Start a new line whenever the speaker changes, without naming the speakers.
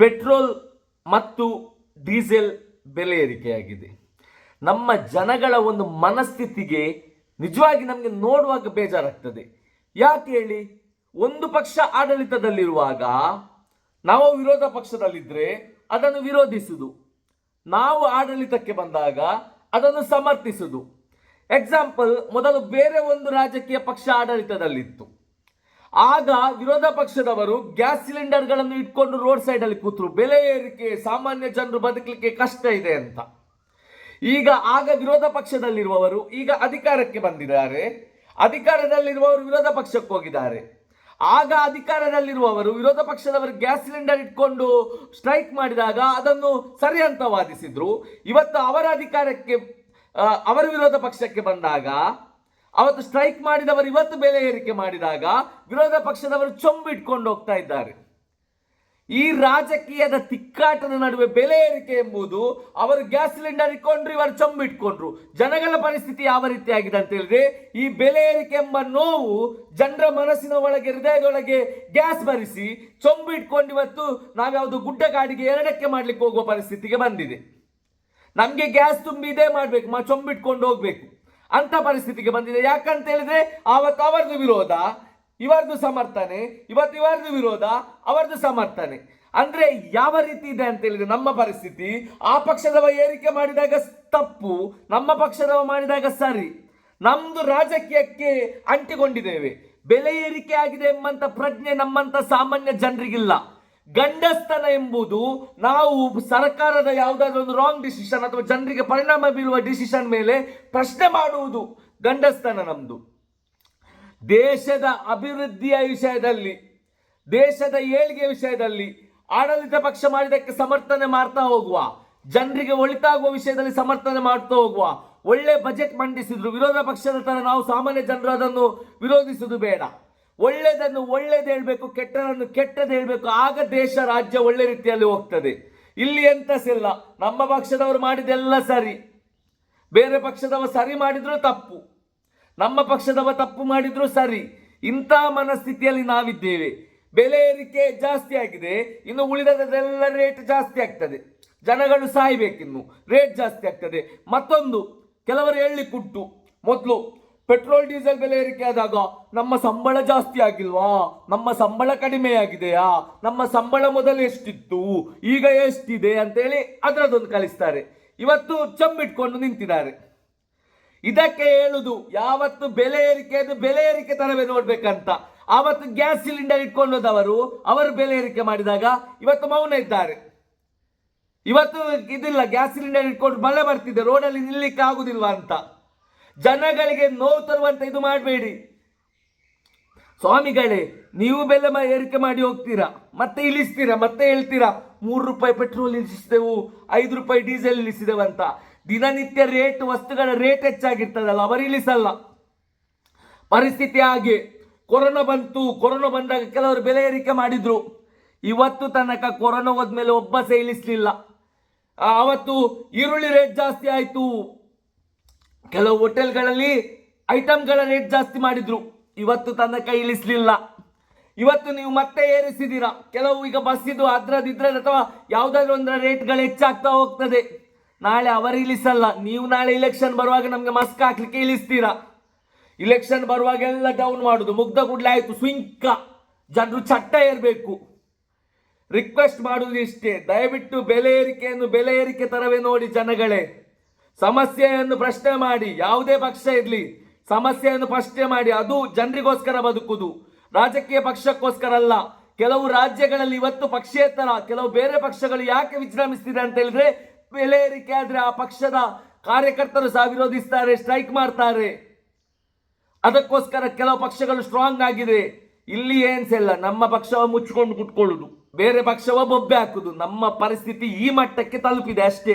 Petrol ಮತ್ತು diesel ಬೆಲೆ ಏರಿಕೆಯಾಗಿದೆ. ನಮ್ಮ ಜನಗಳ ಒಂದು ಮನಸ್ಥಿತಿಗೆ ನಿಜವಾಗಿ ನಮಗೆ ನೋಡುವಾಗ ಬೇಜಾರಾಗ್ತದೆ. ಯಾಕೆ ಹೇಳಿ? ಒಂದು ಪಕ್ಷ ಆಡಳಿತದಲ್ಲಿರುವಾಗ ನಾವು ವಿರೋಧ ಪಕ್ಷದಲ್ಲಿದ್ದರೆ ಅದನ್ನು ವಿರೋಧಿಸುವುದು ನಾವು ಆಡಳಿತಕ್ಕೆ ಬಂದಾಗ ಅದನ್ನು ಸಮರ್ಥಿಸುವುದು ಎಕ್ಸಾಂಪಲ್ ಮೊದಲು ಬೇರೆ ಒಂದು ರಾಜಕೀಯ ಪಕ್ಷ ಆಡಳಿತದಲ್ಲಿತ್ತು. ಆಗ ವಿರೋಧ ಪಕ್ಷದವರು ಗ್ಯಾಸ್ ಸಿಲಿಂಡರ್ಗಳನ್ನು ಇಟ್ಕೊಂಡು ರೋಡ್ ಸೈಡ್ ಅಲ್ಲಿ ಕೂತರು. ಬೆಲೆ ಏರಿಕೆ, ಸಾಮಾನ್ಯ ಜನರು ಬದುಕಲಿಕ್ಕೆ ಕಷ್ಟ ಇದೆ ಅಂತ. ಈಗ ಆಗ ವಿರೋಧ ಪಕ್ಷದಲ್ಲಿರುವವರು ಈಗ ಅಧಿಕಾರಕ್ಕೆ ಬಂದಿದ್ದಾರೆ. ಅಧಿಕಾರದಲ್ಲಿರುವವರು ವಿರೋಧ ಪಕ್ಷಕ್ಕೆ ಹೋಗಿದ್ದಾರೆ. ಆಗ ಅಧಿಕಾರದಲ್ಲಿರುವವರು ವಿರೋಧ ಪಕ್ಷದವರು ಗ್ಯಾಸ್ ಸಿಲಿಂಡರ್ ಇಟ್ಕೊಂಡು ಸ್ಟ್ರೈಕ್ ಮಾಡಿದಾಗ ಅದನ್ನು ಸರಿ ಅಂತ ವಾದಿಸಿದ್ರು ಇವತ್ತು ಅವರ ಅಧಿಕಾರಕ್ಕೆ ಅವರ ವಿರೋಧ ಪಕ್ಷಕ್ಕೆ ಬಂದಾಗ ಅವತ್ತು ಸ್ಟ್ರೈಕ್ ಮಾಡಿದವರು ಇವತ್ತು ಬೆಲೆ ಏರಿಕೆ ಮಾಡಿದಾಗ ವಿರೋಧ ಪಕ್ಷದವರು ಚೊಂಬಿಟ್ಕೊಂಡು ಹೋಗ್ತಾ ಇದ್ದಾರೆ. ಈ ರಾಜಕೀಯದ ತಿಕ್ಕಾಟದ ನಡುವೆ ಬೆಲೆ ಏರಿಕೆ ಎಂಬುದು ಅವರು ಗ್ಯಾಸ್ ಸಿಲಿಂಡರ್ ಇಟ್ಕೊಂಡ್ರು, ಇವರು ಚೊಂಬಿಟ್ಕೊಂಡ್ರು ಜನಗಳ ಪರಿಸ್ಥಿತಿ ಯಾವ ರೀತಿ ಆಗಿದೆ ಅಂತ ಹೇಳಿದ್ರೆ, ಈ ಬೆಲೆ ಏರಿಕೆ ಎಂಬ ನೋವು ಜನರ ಮನಸ್ಸಿನ ಒಳಗೆ, ಹೃದಯದೊಳಗೆ ಗ್ಯಾಸ್ ಭರಿಸಿ ಚೊಂಬಿಟ್ಕೊಂಡು ಇವತ್ತು ನಾವ್ಯಾವುದು ಗುಡ್ಡ ಕಾಡಿಗೆ ಎರಡಕ್ಕೆ ಮಾಡ್ಲಿಕ್ಕೆ ಹೋಗುವ ಪರಿಸ್ಥಿತಿಗೆ ಬಂದಿದೆ. ನಮ್ಗೆ ಗ್ಯಾಸ್ ತುಂಬಿ ಇದೇ ಮಾಡ್ಬೇಕು, ಮಾ ಚೊಂಬಿಟ್ಕೊಂಡು ಹೋಗ್ಬೇಕು. ಅಂತ ಪರಿಸ್ಥಿತಿಗೆ ಬಂದಿದೆ. ಯಾಕಂತ ಹೇಳಿದ್ರೆ, ಆವತ್ತು ಅವರದು ವಿರೋಧ, ಇವರದು ಸಮರ್ಥನೆ, ಇವತ್ತು ಇವರದು ವಿರೋಧ, ಅವರದು ಸಮರ್ಥನೆ. ಅಂದ್ರೆ ಯಾವ ರೀತಿ ಇದೆ ಅಂತ ಹೇಳಿದ್ರೆ, ನಮ್ಮ ಪರಿಸ್ಥಿತಿ, ಆ ಪಕ್ಷದವ ಏರಿಕೆ ಮಾಡಿದಾಗ ತಪ್ಪು, ನಮ್ಮ ಪಕ್ಷದವ ಮಾಡಿದಾಗ ಸರಿ. ನಮ್ದು ರಾಜಕೀಯಕ್ಕೆ ಅಂಟಿಕೊಂಡಿದ್ದೇವೆ. ಬೆಲೆ ಏರಿಕೆ ಆಗಿದೆ ಎಂಬಂತ ಪ್ರಜ್ಞೆ ನಮ್ಮಂತ ಸಾಮಾನ್ಯ ಜನರಿಗಿಲ್ಲ. ಗಂಡಸ್ತನ ಎಂಬುದು ನಾವು ಸರ್ಕಾರದ ಯಾವುದಾದ್ರೂ ಒಂದು ರಾಂಗ್ ಡಿಸಿಷನ್ ಅಥವಾ ಜನರಿಗೆ ಪರಿಣಾಮ ಬೀಳುವ ಡಿಸಿಷನ್ ಮೇಲೆ ಪ್ರಶ್ನೆ ಮಾಡುವುದು ಗಂಡಸ್ತನ ನಮ್ದು. ದೇಶದ ಅಭಿವೃದ್ಧಿಯ ವಿಷಯದಲ್ಲಿ, ದೇಶದ ಏಳಿಗೆ ವಿಷಯದಲ್ಲಿ ಆಡಳಿತ ಪಕ್ಷ ಮಾಡಿದಕ್ಕೆ ಸಮರ್ಥನೆ ಮಾಡ್ತಾ ಹೋಗುವ, ಜನರಿಗೆ ಒಳಿತಾಗುವ ವಿಷಯದಲ್ಲಿ ಸಮರ್ಥನೆ ಮಾಡ್ತಾ ಹೋಗುವ, ಒಳ್ಳೆ ಬಜೆಟ್ ಮಂಡಿಸಿದ್ರು, ವಿರೋಧ ಪಕ್ಷದ ತರ ನಾವು ಸಾಮಾನ್ಯ ಜನರು ಅದನ್ನು ವಿರೋಧಿಸುವುದು ಬೇಡ. ಒಳ್ಳೆಯದನ್ನು ಒಳ್ಳೇದು ಹೇಳಬೇಕು ಕೆಟ್ಟದನ್ನು ಕೆಟ್ಟದ್ದು ಹೇಳಬೇಕು, ಆಗ ದೇಶ ರಾಜ್ಯ ಒಳ್ಳೆ ರೀತಿಯಲ್ಲಿ ಹೋಗ್ತದೆ. ಇಲ್ಲಿ ಎಂತಸಿಲ್ಲ ನಮ್ಮ ಪಕ್ಷದವರು ಮಾಡಿದೆಲ್ಲ ಸರಿ. ಬೇರೆ ಪಕ್ಷದವರು ಸರಿ ಮಾಡಿದ್ರು ತಪ್ಪು. ನಮ್ಮ ಪಕ್ಷದವರು ತಪ್ಪು ಮಾಡಿದ್ರು ಸರಿ. ಇಂಥ ಮನಸ್ಥಿತಿಯಲ್ಲಿ ನಾವಿದ್ದೇವೆ. ಬೆಲೆ ಏರಿಕೆ ಜಾಸ್ತಿ ಆಗಿದೆ. ಇನ್ನು ಉಳಿದದೆಲ್ಲ ರೇಟ್ ಜಾಸ್ತಿ ಆಗ್ತದೆ. ಜನಗಳು ಸಾಯ್ಬೇಕಿನ್ನು. ರೇಟ್ ಜಾಸ್ತಿ ಆಗ್ತದೆ. ಮತ್ತೊಂದು, ಕೆಲವರು ಹೇಳಲಿಕ್ಕುಂಟು. ಮೊದಲು ಪೆಟ್ರೋಲ್, ಡೀಸೆಲ್ ಬೆಲೆ ಏರಿಕೆ ಆದಾಗ ನಮ್ಮ ಸಂಬಳ ಜಾಸ್ತಿ ಆಗಿಲ್ವಾ? ನಮ್ಮ ಸಂಬಳ ಕಡಿಮೆ ಆಗಿದೆಯಾ? ನಮ್ಮ ಸಂಬಳ ಮೊದಲು ಎಷ್ಟಿತ್ತು? ಈಗ ಎಷ್ಟಿದೆ ಅಂತೇಳಿ ಅದರದೊಂದು ಕಲಿಸ್ತಾರೆ. ಇವತ್ತು ಚಂಬಿಟ್ಕೊಂಡು ನಿಂತಿದ್ದಾರೆ. ಇದಕ್ಕೆ ಹೇಳುದು, ಯಾವತ್ತು ಬೆಲೆ ಏರಿಕೆ ಅದು ಬೆಲೆ ಏರಿಕೆ ತರವೇ ನೋಡ್ಬೇಕಂತ. ಆವತ್ತು ಗ್ಯಾಸ್ ಸಿಲಿಂಡರ್ ಇಟ್ಕೊಂಡು ಹೋದವರು ಅವರು ಬೆಲೆ ಏರಿಕೆ ಮಾಡಿದಾಗ ಇವತ್ತು ಮೌನ ಇದ್ದಾರೆ. ಇವತ್ತು ಇದಿಲ್ಲ, ಗ್ಯಾಸ್ ಸಿಲಿಂಡರ್ ಇಟ್ಕೊಂಡು ಮಳೆ ಬರ್ತಿದೆ, ರೋಡಲ್ಲಿ ನಿಲ್ಲಿಕ್ಕೆ ಆಗುದಿಲ್ವಾ ಅಂತ. ಜನಗಳಿಗೆ ನೋವು ತರುವಂತ ಇದು ಮಾಡಬೇಡಿ. ಸ್ವಾಮಿಗಳೇ, ನೀವು ಬೆಲೆ ಏರಿಕೆ ಮಾಡಿ ಹೋಗ್ತೀರಾ? ಮತ್ತೆ ಇಳಿಸ್ತೀರಾ? ಮತ್ತೆ ಹೇಳ್ತೀರಾ? ಮೂರು ರೂಪಾಯಿ ಪೆಟ್ರೋಲ್ ಇಳಿಸಿದೆವು ಐದು ರೂಪಾಯಿ ಡೀಸೆಲ್ ಇಳಿಸಿದೆವು ಅಂತ. ದಿನನಿತ್ಯ ರೇಟ್, ವಸ್ತುಗಳ ರೇಟ್ ಹೆಚ್ಚಾಗಿರ್ತದಲ್ಲ, ಅವರು ಇಳಿಸಲ್ಲ. ಪರಿಸ್ಥಿತಿ ಹಾಗೆ. ಕೊರೋನಾ ಬಂತು, ಕೊರೋನಾ ಬಂದಾಗ ಕೆಲವರು ಬೆಲೆ ಏರಿಕೆ ಮಾಡಿದ್ರು. ಇವತ್ತು ತನಕ ಕೊರೋನಾ ಹೋದ್ಮೇಲೆ ಒಬ್ಬ ಸೇ ಇಳಿಸ್ಲಿಲ್ಲ ಅವತ್ತು ಈರುಳ್ಳಿ ರೇಟ್ ಜಾಸ್ತಿ ಆಯ್ತು. ಕೆಲವು ಹೋಟೆಲ್ಗಳಲ್ಲಿ ಐಟಮ್ಗಳ ರೇಟ್ ಜಾಸ್ತಿ ಮಾಡಿದ್ರು. ಇವತ್ತು ತನ್ನ ಕೈ ಇಳಿಸಲಿಲ್ಲ. ಇವತ್ತು ನೀವು ಮತ್ತೆ ಏರಿಸಿದ್ದೀರಾ ಕೆಲವು ಈಗ ಬಸ್ಸಿದು ಅದ್ರದಿದ್ರದ್ದು ಅಥವಾ ಯಾವುದಾದ್ರೂ ಒಂದರ ರೇಟ್ಗಳು ಹೆಚ್ಚಾಗ್ತಾ ಹೋಗ್ತದೆ. ನಾಳೆ ಅವರು ಇಳಿಸಲ್ಲ. ನೀವು ನಾಳೆ ಇಲೆಕ್ಷನ್ ಬರುವಾಗ ನಮಗೆ ಮಸ್ಕ್ ಹಾಕ್ಲಿಕ್ಕೆ ಇಳಿಸ್ತೀರಾ? ಇಲೆಕ್ಷನ್ ಬರುವಾಗ ಎಲ್ಲ ಡೌನ್ ಮಾಡುದು. ಮುಗ್ಧ ಕೂಡಲೇ ಆಯಿತು. ಸ್ವಿಂಕ ಜನರು ಚಟ್ಟ ಏರಬೇಕು. ರಿಕ್ವೆಸ್ಟ್ ಮಾಡುವುದು ಇಷ್ಟೇ. ದಯವಿಟ್ಟು ಬೆಲೆ ಏರಿಕೆಯನ್ನು ಬೆಲೆ ಏರಿಕೆ ತರವೇ ನೋಡಿ ಜನಗಳೇ. ಸಮಸ್ಯೆಯನ್ನು ಪ್ರಶ್ನೆ ಮಾಡಿ, ಯಾವುದೇ ಪಕ್ಷ ಇರಲಿ, ಸಮಸ್ಯೆಯನ್ನು ಪ್ರಶ್ನೆ ಮಾಡಿ, ಅದು ಜನರಿಗೋಸ್ಕರ ಬದುಕುದು. ರಾಜಕೀಯ ಪಕ್ಷಕ್ಕೋಸ್ಕರ ಅಲ್ಲ, ಕೆಲವು ರಾಜ್ಯಗಳಲ್ಲಿ ಇವತ್ತು ಪಕ್ಷೇತರ, ಕೆಲವು ಬೇರೆ ಪಕ್ಷಗಳು ಯಾಕೆ ವಿಜೃಂಭಿಸ್ತಿದೆ ಅಂತ ಹೇಳಿದ್ರೆ ಬೆಲೆ ಏರಿಕೆ ಆದ್ರೆ ಆ ಪಕ್ಷದ ಕಾರ್ಯಕರ್ತರು ಸಹ ವಿರೋಧಿಸ್ತಾರೆ, ಸ್ಟ್ರೈಕ್ ಮಾಡ್ತಾರೆ. ಅದಕ್ಕೋಸ್ಕರ ಕೆಲವು ಪಕ್ಷಗಳು ಸ್ಟ್ರಾಂಗ್ ಆಗಿದೆ. ಇಲ್ಲಿ ಏನ್ಸಿಲ್ಲ ನಮ್ಮ ಪಕ್ಷವ ಮುಚ್ಚಿಕೊಂಡು ಕುತ್ಕೊಳ್ಳುದು. ಬೇರೆ ಪಕ್ಷವ ಬೊಬ್ಬೆ ಹಾಕುದು. ನಮ್ಮ ಪರಿಸ್ಥಿತಿ ಈ ಮಟ್ಟಕ್ಕೆ ತಲುಪಿದೆ ಅಷ್ಟೇ.